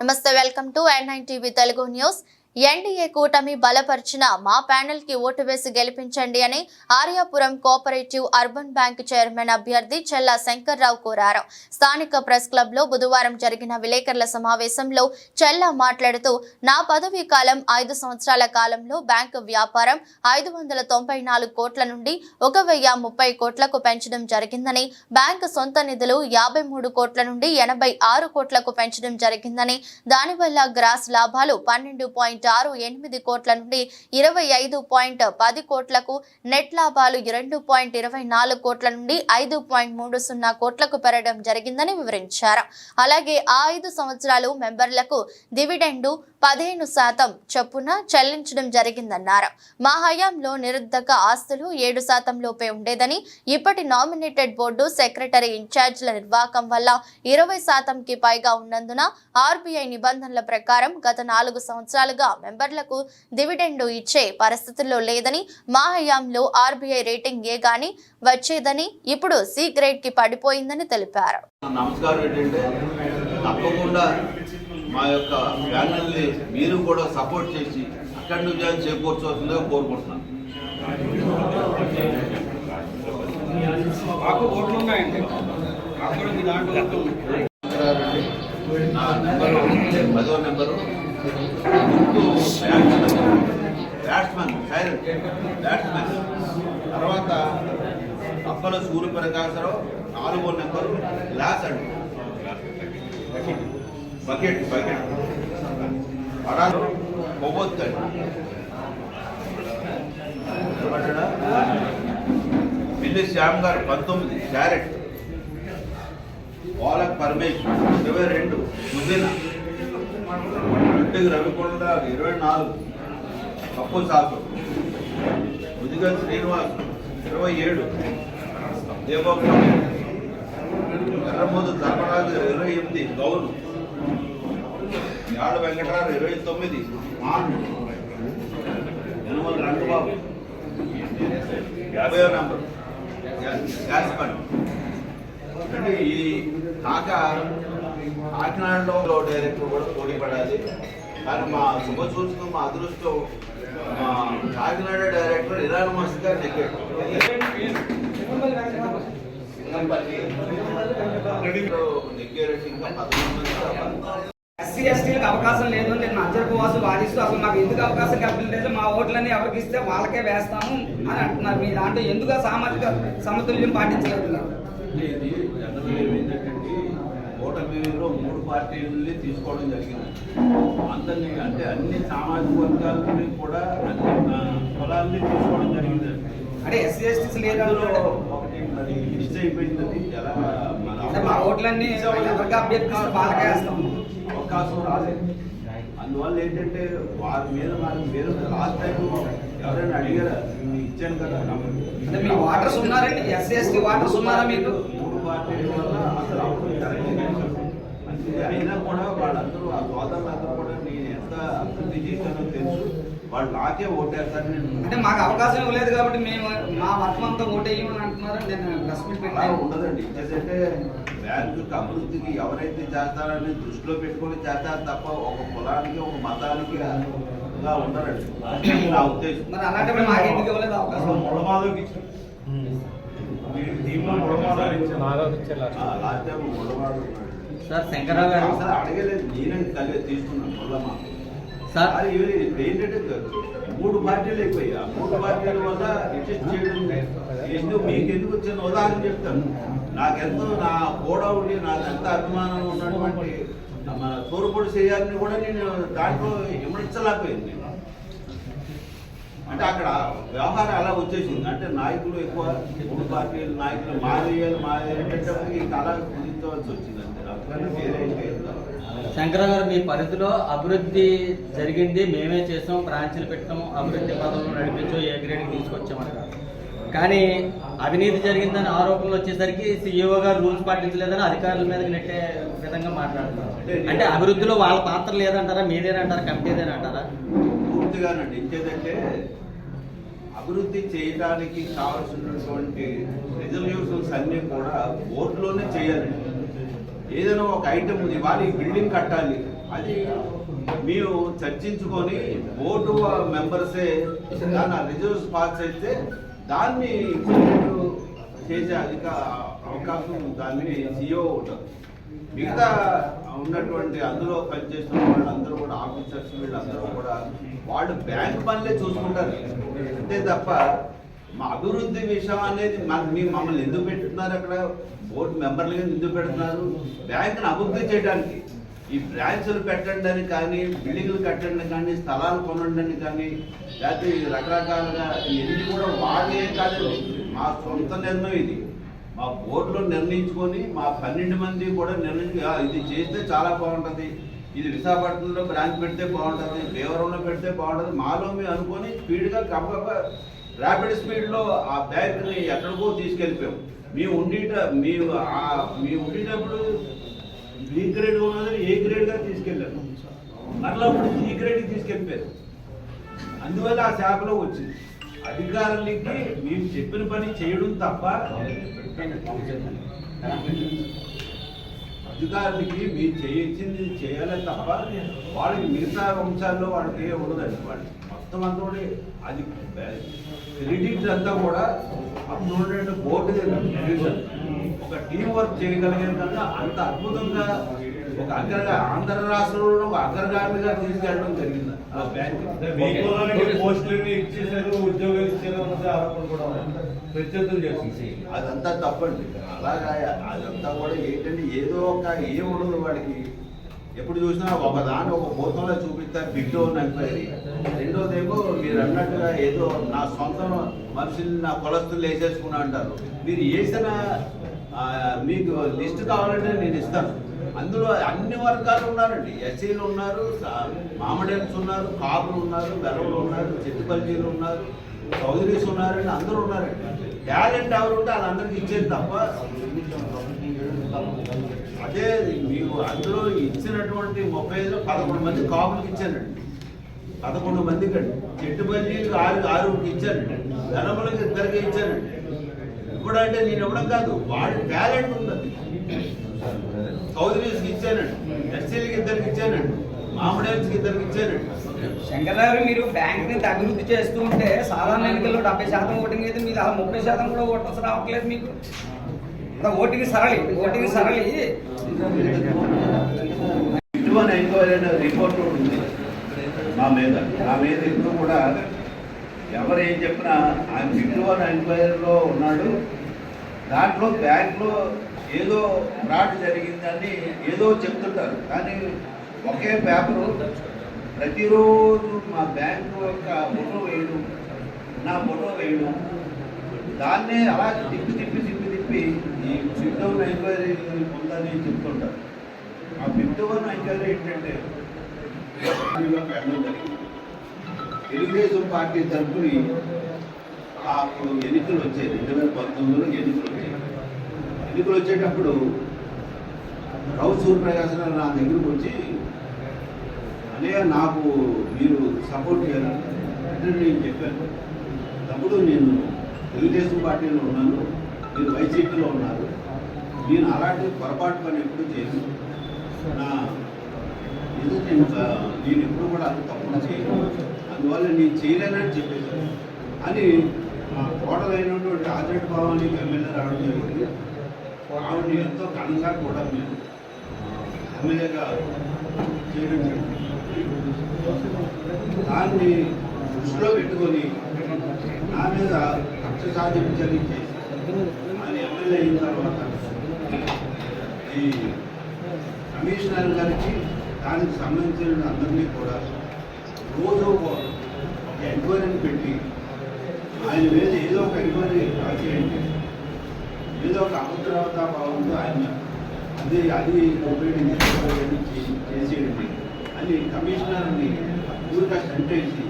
నమస్తే welcome to N TV Telugu news. NDA కూటమి బలపరిచిన మా ప్యానెల్కి ఓటు వేసి గెలిపించండి అని Aryapuram cooperative urban bank chairman అభ్యర్థి చెల్లా శంకర్రావు కోరారు. స్థానిక ప్రెస్ క్లబ్లో బుధవారం జరిగిన విలేకరుల సమావేశంలో చెల్లా మాట్లాడుతూ నా పదవీ కాలం ఐదు సంవత్సరాల కాలంలో బ్యాంకు వ్యాపారం ఐదు వందల తొంభై నాలుగు కోట్ల నుండి ఒక వెయ్యి ముప్పై కోట్లకు పెంచడం జరిగిందని బ్యాంకు సొంత నిధులు యాభై మూడు కోట్ల నుండి ఎనభై ఆరు కోట్లకు పెంచడం జరిగిందని దానివల్ల గ్రాస్ లాభాలు పన్నెండు పాయింట్ ఆరు ఎనిమిది కోట్ల నుండి ఇరవై ఐదు పాయింట్ పది కోట్లకు నెట్ లాభాలు రెండు పాయింట్ ఇరవై నాలుగు కోట్ల నుండి ఐదు పాయింట్ మూడు సున్నా కోట్లకు పెరగడం జరిగిందని వివరించారు. అలాగే ఆ ఐదు సంవత్సరాలు మెంబర్లకు డివిడెండు పదిహేను శాతం చొప్పున చెల్లించడం జరిగిందన్నారు. మా హయాంలో నిరుద్ధక ఆస్తులు ఏడు శాతం లోపే ఉండేదని ఇప్పటి నామినేటెడ్ బోర్డు సెక్రటరీ ఇన్ఛార్జ్ల నిర్వాహకం వల్ల ఇరవై శాతంకి పైగా ఉన్నందున ఆర్బీఐ నిబంధనల ప్రకారం గత నాలుగు సంవత్సరాలుగా మెంబర్లకు డివిడెండు ఇచ్చే పరిస్థితుల్లో లేదని మా హయాంలో ఆర్బీఐ రేటింగ్ ఏ గాని వచ్చేదని ఇప్పుడు సి గ్రేడ్కి పడిపోయిందని తెలిపారు. నమస్కారం ఏంటంటే తప్పకుండా మా యొక్క మీరు కూడా సపోర్ట్ చేసి అక్కడి నుంచి చేకూర్చవలసిందిగా కోరుకుంటున్నాను. మాకు ఓట్లు ఉన్నాయండి. కూడా మీ దాంట్లో పదో నెంబరు బ్యాట్స్మెన్ సైలెంట్ బ్యాట్స్మెన్ తర్వాత అప్పల సూర్య ప్రకాశరావు నాలుగో నెంబరు గ్లాస్ అండి. బకెట్ బకెట్ అడాలు కొవ్వొద్దండి ఏమంటాడా? పిల్లి శ్యామ్ గారు పంతొమ్మిది క్యారెట్. పాలక్ పరమేశ్వర్ ఇరవై రెండు సుదిన ఇంటికి రవికొండ ఇరవై నాలుగు పప్పు సాకు ముదిగల్ శ్రీనివాస్ ఇరవై ఏడు. దేవోత్సవం ఎర్రమోదు ధర్మరాజు ఇరవై ఎనిమిది. గౌరు. యాడ వెంకటరావు ఇరవై తొమ్మిది. మాన్ యనమల రంగబాబు. యాభై నంబర్. గ్యాస్ బండ్ అంటే ఈ కాక కాకినాడలో డైరెక్టర్ కూడా పోటీ పడాలి. కానీ మా శుభ సూచకం మా అదృష్టం మా కాకినాడ డైరెక్టర్ ఇరాన్ మస్త్ గారు. ఎస్సీ ఎస్టీలకు అవకాశం లేదు అని నేను అంజర్ వాసు వాదిస్తూ అసలు మాకు ఎందుకు అవకాశం కల్పించలేదు? మా ఓట్లన్నీ ఎవరికి ఇస్తే వాళ్ళకే వేస్తాము అని అంటున్నారు. మీ దాంట్లో ఎందుకు ఆ సామాజిక సమతుల్యం పాటించలేదు? ఓటమిలో మూడు పార్టీలని తీసుకోవడం జరిగింది. అందరినీ అంటే అన్ని సామాజిక వర్గాలని కూడా అన్ని ఆ, కులాల్ని తీసుకోవడం జరిగింది. అంటే ఎస్సీ ఎస్టీస్ లేదు. ఒకటి మరి మిస్ అయిపోయింది. అది ఎలా మా ఓట్లన్నీ అవకాశం రాలేదు. అందువల్ల ఏంటంటే వారి మీద వారి మీద లాస్ట్ టైం ఎవరైనా అడిగారా? ఇచ్చాను కదా అంటే మీ వాటర్స్ ఉన్నారండి? ఎస్సీ ఎస్టీ వాటర్స్ ఉన్నారా మీకు? మూడు పార్టీల వల్ల అసలు. మంచిది అయినా కూడా వాళ్ళందరూ ఆ సోదరులందరూ కూడా నేను ఎంత అభివృద్ధి చేశానో తెలుసు. వాళ్ళు నాకే ఓటేస్తారని నేను అంటే మాకు అవకాశం ఇవ్వలేదు కాబట్టి మేము మా మొత్తం అంతా ఓటేయమని అంటున్నారు? నేను ప్రెస్ మీట్ అలా పెట్టాను ఉండదండి. ఇచ్చేసంటే బ్యాంకు అభివృద్ధికి ఎవరైతే చేస్తారని దృష్టిలో పెట్టుకొని చేస్తారు తప్ప ఒక కులానికి ఒక మతానికి ఉండరండి. నా ఉద్దేశం. మరి అలాంటప్పుడు మాకు ఎందుకు ఇవ్వలేదు అవకాశం? లాస్ట్ టైం ముళ్ళమాడు ఉన్నాడు. సార్ శంకరరావు గారు. అసలు అడగలేదు. నేనే కలిగి తీసుకున్నాను ముళ్ళమా సార్. అది ఏంటంటే మూడు పార్టీలు అయిపోయాయి. ఆ మూడు పార్టీల వల్ల అడ్జస్ట్ చేయడం ఎందుకు మీకు ఎందుకు వచ్చిన ఉదాహరణ చెప్తాను. నాకెంతో నా కూడా ఉండి నాకు ఎంత అభిమానం ఉన్నటువంటి మన తూర్పుడు చేయాలని కూడా నేను దాంట్లో విమర్శలేకపోయింది అంటే అక్కడ వ్యవహారం అలా వచ్చేసింది? అంటే నాయకులు ఎక్కువ మూడు పార్టీల నాయకులు మాదేయాలి మాదేయాలి ఈ కళ కుదించవలసి వచ్చింది. శంకర గారు మీ పరిధిలో అభివృద్ధి జరిగింది. మేమే చేసాం బ్రాంచ్లు పెట్టాము అభివృద్ధి పదంలో నడిపించో ఏ గ్రేడ్కి తీసుకొచ్చామన్నారు కానీ అవినీతి జరిగిందని ఆరోపణలు వచ్చేసరికి సీఈఓ గారు రూల్స్ పాటించలేదని అధికారుల మీద నెట్టే విధంగా మాట్లాడుతున్నారు. అంటే అభివృద్ధిలో వాళ్ళ పాత్ర లేదంటారా? మీదేనంటారా? కమిటీదేనంటారా? పూర్తిగానండి. ఇంకేదంటే అభివృద్ధి చేయడానికి కావాల్సినటువంటి రిజల్యూషన్స్ అన్నీ కూడా బోర్డులోనే చేయాలండి. ఏదైనా ఒక ఐటమ్ ఉంది ఇవాళ బిల్డింగ్ కట్టాలి. అది మేము చర్చించుకొని బోర్డు మెంబర్సే దాని రిజర్వ్స్ పాస్ అయితే దాన్ని ఇంప్లిమెంట్ చేసే అధిక అవకాశం దాన్ని సిఓ ఉంటుంది మిగతా ఉన్నటువంటి అందులో పనిచేస్తున్న వాళ్ళందరూ కూడా ఆఫీసర్స్ వీళ్ళందరూ కూడా వాళ్ళు బ్యాంక్ పనులే చూసుకుంటారు. అంతే తప్ప మా అభివృద్ధి విషయం అనేది మన మమ్మల్ని ఎందుకు పెట్టుతున్నారు అక్కడ? బోర్డు మెంబర్లుగా ఎందుకు పెడుతున్నారు? బ్యాంకును అభివృద్ధి చేయడానికి. ఈ బ్రాంచ్లు పెట్టండి అని కానీ బిల్డింగ్లు కట్టండి కానీ స్థలాలు కొనండి అని కానీ లేకపోతే రకరకాలుగా ఇవన్నీ కూడా వాళ్ళే కాదండి మా సొంత నిర్ణయం ఇది. మా బోర్డులో నిర్ణయించుకొని మా పన్నెండు మంది కూడా నిర్ణయించు ఇది చేస్తే చాలా బాగుంటుంది. ఇది విశాఖపట్నంలో బ్రాంచ్ పెడితే బాగుంటుంది భీవరంలో పెడితే బాగుంటుంది. మాలో మేము అనుకొని స్పీడ్గా గబగబ ర్యాపిడ్ స్పీడ్లో ఆ బ్యాంక్ని ఎక్కడికో తీసుకెళ్ళిపోయాం. మేము ఉండేట మేము మేము ఉండేటప్పుడు బి గ్రేడ్ ఉన్నదని ఏ గ్రేడ్గా తీసుకెళ్ళాము మరలా ఇప్పుడు ఈ గ్రేడ్కి తీసుకెళ్ళిపోయారు. అందువల్ల ఆ శాఖలో వచ్చింది. అధికారులకి మేము చెప్పిన పని చేయడం తప్ప అధికారులకి మీరు చేయించింది చేయాలి తప్ప వాళ్ళకి మిగతా అంశాల్లో వాళ్ళకి ఉండదండి వాళ్ళు. మొత్తం అంతా కూడా అది క్రెడిట్ అంతా కూడా అప్పుడు ఉండే బోర్డు ఒక టీం వర్క్ చేయగలిగే కన్నా అంత అద్భుతంగా ఒక అగ్రగా ఆంధ్ర రాష్ట్రంలో ఒక అగ్రగామిగా తీసుకెళ్ళడం జరిగింది. ఆ బ్యాంక్. పోస్టులన్నీ ఇచ్చేసారు ఉద్యోగాలు ఇచ్చారు ఆరోపణ కూడా. ప్రత్యర్థులు చేస్తుంది అదంతా తప్పండి. అలాగా అదంతా కూడా ఏంటంటే ఏదో ఒక ఏం ఉండదు వాడికి. ఎప్పుడు చూసినా ఒక దాన్ని ఒక భూతంలో చూపిస్తారు బిడ్డో డోన్ ఎంక్వైరీ రెండోదేమో మీరు అన్నట్టుగా ఏదో నా సొంత మనుషుల్ని నా కొలస్తులు వేసేసుకున్నా అంటారు. మీరు వేసిన మీకు లిస్ట్ కావాలంటే నేను ఇస్తాను. అందులో అన్ని వర్గాలు ఉన్నారండి. ఎస్సీలు ఉన్నారు మామిడెన్స్ ఉన్నారు కాపులు ఉన్నారు వెలవలు ఉన్నారు చెట్టుపల్లీలు ఉన్నారు చౌదరీస్ ఉన్నారండి అందరూ ఉన్నారండి. టాలెంట్ ఎవరు ఉంటే వాళ్ళందరికీ ఇచ్చేది తప్ప అదే మీరు అందులో ఇచ్చినటువంటి ముప్పై ఐదులో పదకొండు మంది కాపులకు ఇచ్చానండి పదకొండు మందికి అండి చెట్టుపల్లికి ఆరు ఆరుగురికి ఇచ్చానండి ధనములకు ఇద్దరికి ఇచ్చానండి ఇప్పుడు అంటే నేను ఇవ్వడం కాదు వాళ్ళ టాలెంట్ ఉన్నది. చౌదరీస్కి ఇచ్చానండి. ఎస్సీలకి ఇద్దరికి ఇచ్చానండి. మామిడేల్స్కి ఇద్దరికి ఇచ్చానండి. శంకర్రావు మీరు బ్యాంక్ని అభివృద్ధి చేస్తూ ఉంటే సాధారణ ఎన్నికల్లో డెబ్బై శాతం ఓటింగ్ అయితే మీరు అలా ముప్పై శాతం కూడా ఓటర్స్ రావట్లేదు మీకు. ఓటికి సరళి ఓటింగ్ సరళి. ఇటువంటి ఎంక్వైరీ అనే రిపోర్ట్ ఉంది మా మీద. నా మీద ఇప్పుడు కూడా ఎవరు ఏం చెప్పినా ఆయన ఇటువంటి ఎంక్వైరీలో ఉన్నాడు. దాంట్లో బ్యాంక్లో ఏదో ఫ్రాడ్ జరిగిందని ఏదో చెప్తుంటారు. కానీ ఒకే పేపరు ప్రతిరోజు మా బ్యాంకు యొక్క ఫోటో వేయడం నా ఫోటో వేయడం దాన్నే అలా తిప్పి తిప్పి తిప్పి తిప్పి ఈ ఫిఫ్త్ వన్ ఎంక్వైరీ ఉందని చెప్తుంటారు. ఆ ఫిఫ్త్ వన్ ఎంక్వైరీ ఏంటంటే తెలుగుదేశం పార్టీ తరఫుని అప్పుడు ఎన్నికలు వచ్చాయి. రెండు వేల పంతొమ్మిదిలో ఎన్నికలు వచ్చాయి. ఎన్నికలు వచ్చేటప్పుడు రావు సూర్యప్రకాశ్ నా దగ్గరకు వచ్చి అన్నయ్య నాకు మీరు సపోర్ట్ చేయాలి అంటే నేను చెప్పాను. తప్పుడు నేను తెలుగుదేశం పార్టీలో ఉన్నాను. మీరు వైసీపీలో ఉన్నారు. నేను అలాంటి పొరపాటు పని ఎప్పుడు చేయను నా ఏదో నేను నేను ఎప్పుడు కూడా అది తప్పుడు చేయను. అందువల్ల నేను చేయలేనని చెప్పేశాను అని మా కోడలైనటువంటి ఆదిరెడ్డి భావానికి ఎమ్మెల్యే రావడం జరిగింది. ఆవిడ ఎంతో ఘనంగా కూడా మేము ఎమ్మెల్యేగా చేయడం జరిగింది. దాన్ని దృష్టిలో పెట్టుకొని నా మీద కక్ష సాధింపు చేసి అయిన తర్వాత ఈ కమిషనర్ గారికి దానికి సంబంధించిన అందరినీ కూడా రోజు ఒక ఎంక్వైరీని పెట్టి ఆయన మీద ఏదో ఒక ఎంక్వైరీ రాసేయండి ఏదో ఒక అభద్రత భావంతో ఆయన అది అది ఉపయోగించి చేసేయండి అని కమిషనర్ని ఊరిగా సెంటేసి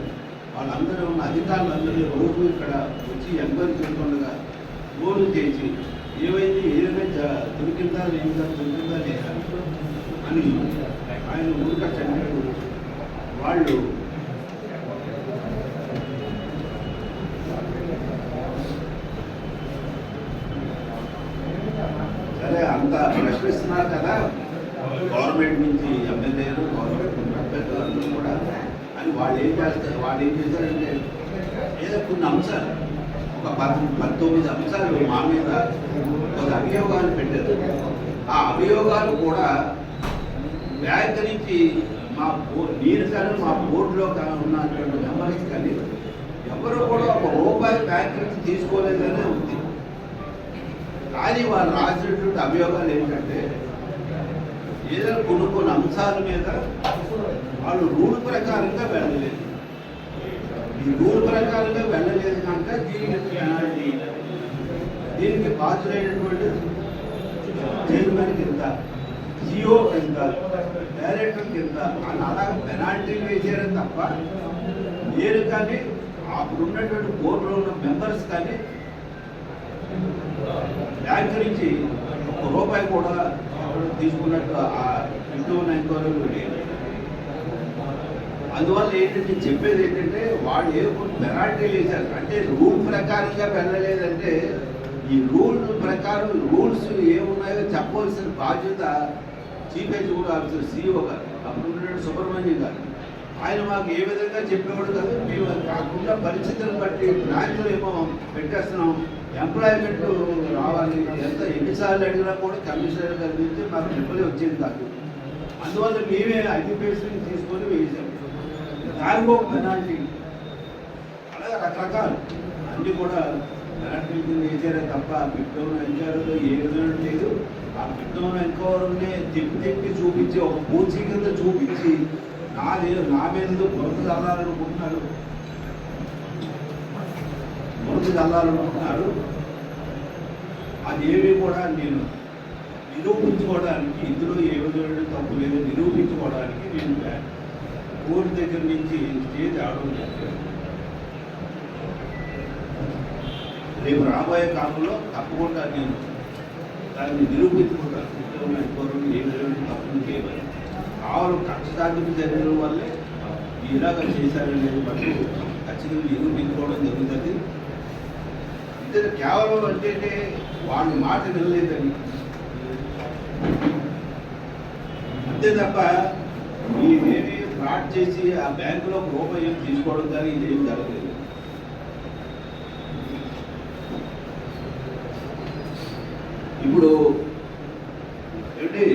వాళ్ళందరూ ఉన్న అధికారులందరూ రోజు ఇక్కడ వచ్చి ఎంక్వైరీ చేస్తుండగా ఫోన్లు చేసి ఏమైంది? ఏదైనా దొరికిందా లేదా? దొరికిందా లేదా? అని ఆయన ఊరిక చంద్రుడు వాళ్ళు సరే అంత ప్రశ్నిస్తున్నారు కదా. గవర్నమెంట్ నుంచి ఎమ్మెల్యేలు గవర్నమెంట్ వాళ్ళు ఏం చేస్తారు? వాళ్ళు ఏం చేస్తారంటే ఏదో కొన్ని అంశాలు ఒక పది పంతొమ్మిది అంశాలు మా మీద కొన్ని అభియోగాలు పెట్టారు. ఆ అభియోగాలు కూడా బ్యాంక్ నుంచి మా బో నేను కానీ మా బోర్డులో ఉన్నటువంటి మెంబర్స్ కానీ ఎవరు కూడా ఒక రూపాయి బ్యాంక్ నుంచి తీసుకోలేదనే ఉంది. కానీ వాళ్ళు రాసినటువంటి అభియోగాలు ఏంటంటే ఏదైనా కొన్ని కొన్ని అంశాల మీద వాళ్ళు రూల్ ప్రకారంగా వెళ్ళలేదు. రూల్ ప్రకారంగా వెళ్ళలేదు కనుక దీనికి పెనాల్టీ దీనికి బాధ్యులైనటువంటి చైర్మన్ కింద జియో కింద డైరెక్టర్ కింద అని అలా పెనాల్టీ వేసారే తప్ప నేను కానీ అప్పుడు ఉన్నటువంటి బోర్డులో ఉన్న మెంబర్స్ కానీ బ్యాంక్ నుంచి ఒక రూపాయి కూడా తీసుకున్నట్టు ఆ ఇంటూ ఉన్న ఎంక్వైరీలు లేదు అందువల్ల ఏంటంటే చెప్పేది ఏంటంటే వాళ్ళు ఏ పెనాల్టీ పెనాల్టీలు వేశారు. అంటే రూల్ ప్రకారంగా వెళ్ళలేదంటే ఈ రూల్ ప్రకారం రూల్స్ ఏమున్నాయో చెప్పవలసిన బాధ్యత చీఫ్ ఎగ్జిక్యూటివ్ ఆఫీసర్ సిఇఓ గారు అప్పుడు ఉన్నటువంటి సుబ్రహ్మణ్యం గారు. ఆయన మాకు ఏ విధంగా చెప్పేవాడు కాదు మేము కాకుండా పరిస్థితులను బట్టి బ్రాంచ్లు ఏమో పెట్టేస్తున్నాం. ఎంప్లాయ్మెంట్ రావాలి. ఎంత ఎన్నిసార్లు అడిగినా కూడా కమిషనర్ గారి నుంచి మాకు రిప్లై వచ్చేది కాదు. అందువల్ల మేమే ఐటీ తీసుకొని వేసాం దానికి పెనాల్టీ అలాగే రకరకాలు. అన్నీ కూడా పెనాల్టీ కింద వేసారే తప్ప బిడ్డోన్ ఎంక్వైరీలో ఏ విధంగా లేదు. ఆ బిడ్డోన్ ఎంక్వైరీనే తిప్పి తిప్పి చూపించి ఒక పూచి కింద చూపించి నా లేదు నా మీద బురద చల్లాలనుకుంటున్నారు బురద చల్లాలనుకుంటున్నారు అది కూడా నేను నిరూపించుకోవడానికి ఇందులో ఏ విధమైన తప్పు లేదు. నిరూపించుకోవడానికి నేను కోర్టు దగ్గర నుంచి స్టేజ్ ఆర్డర్ చేశాను రేపు రాబోయే కాలంలో తప్పకుండా నేను దాన్ని నిరూపించుకుంటాను. ఇంట్లో ఎంక్వైరీ ఏ విధమైన తప్పులు చేయమని ఆవులు కక్ష సాధింపు వల్లే ఇలాగ చేశారనేది బట్టి ఖచ్చితంగా నిరూపించుకోవడం జరుగుతుంది. ఇద్దరు కేవలం అంటే వాళ్ళ మాట వినలేదని. అంతే తప్ప ఈ ఫ్రాడ్ చేసి ఆ బ్యాంకులో ఒక రూపాయి తీసుకోవడం కానీ ఇదేం జరగలేదు. ఇప్పుడు ఏంటి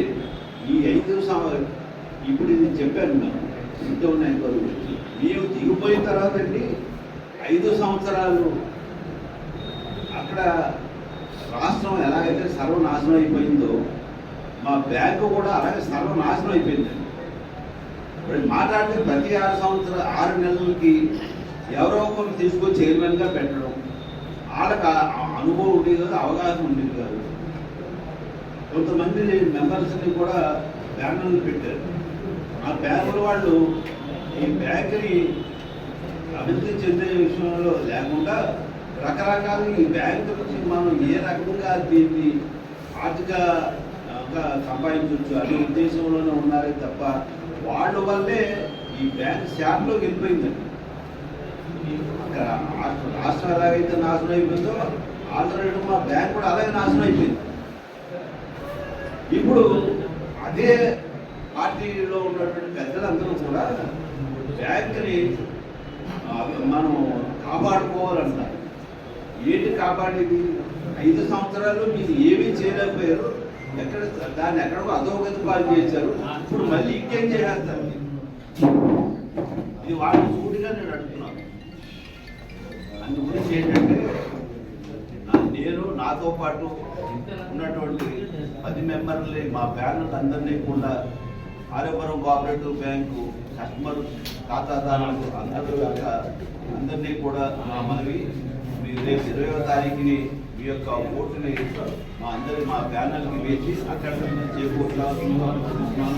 ఈ ఐదు సంవత్సరం ఇప్పుడు ఇది చెప్పాను మేము ఇంట్లో ఉన్నాయి కొరకు మేము దిగిపోయిన తర్వాత అండి ఐదు సంవత్సరాలు అక్కడ రాష్ట్రం ఎలాగైతే సర్వనాశనం అయిపోయిందో మా బ్యాంకు కూడా అలాగే సర్వనాశనం అయిపోయిందండి. ఇప్పుడు మాట్లాడితే ప్రతి ఆరు సంవత్సరం ఆరు నెలలకి ఎవరో ఒకరు తీసుకొని చైర్మన్గా పెట్టడం వాళ్ళకి అనుభవం ఉండేది కాదు అవగాహన ఉండేది కాదు. కొంతమంది మెంబర్స్ని కూడా బ్యానర్లు పెట్టారు. ఆ బ్యానర్ వాళ్ళు ఈ బ్యాకరీ అభివృద్ధి చెందే విషయంలో లేకుండా రకరకాల ఈ బ్యాంకు నుంచి మనం ఏ రకంగా దీన్ని ఆర్థిక సంపాదించవచ్చు అనే ఉద్దేశంలోనే ఉన్నారే తప్ప వాళ్ళ వల్లే ఈ బ్యాంక్ శాఖలో వెళ్ళిపోయిందండి. రాష్ట్రం ఎలాగైతే నాశనం అయిపోయిందో ఆల్టర్నేటివ్ మా బ్యాంక్ కూడా అలాగే నాశనం అయిపోయింది. ఇప్పుడు అదే పార్టీలో ఉన్నటువంటి పెద్దలందరూ కూడా బ్యాంకుని మనం కాపాడుకోవాలంటారు. ఏంటి కాపాడేది? ఐదు సంవత్సరాలు మీరు ఏమీ చేయలేకపోయారు. ఎక్కడ దాన్ని ఎక్కడో అధోగతి పాలు చేశారు. ఇప్పుడు మళ్ళీ ఇంకేం చేసేస్తారు? మీరు? ఇది వాళ్ళని సూటిగా నేను అడుగుతున్నాను అందు గురించి ఏంటంటే నేను నాతో పాటు ఉన్నటువంటి పది మెంబర్లని మా బ్యానర్ అందరినీ కూడా ఆర్యపురం కోఆపరేటివ్ బ్యాంకు కస్టమర్ ఖాతాదారులకు అందరూ అందరినీ కూడా మా మనవి. మీరు రేపు ఇరవై తారీఖుని ఈ యొక్క ఓటుని మా అందరి మా బ్యానర్కి వేసి అక్కడ నుంచి చేకూర్చాల్సిందిగా కోరుతున్నాను.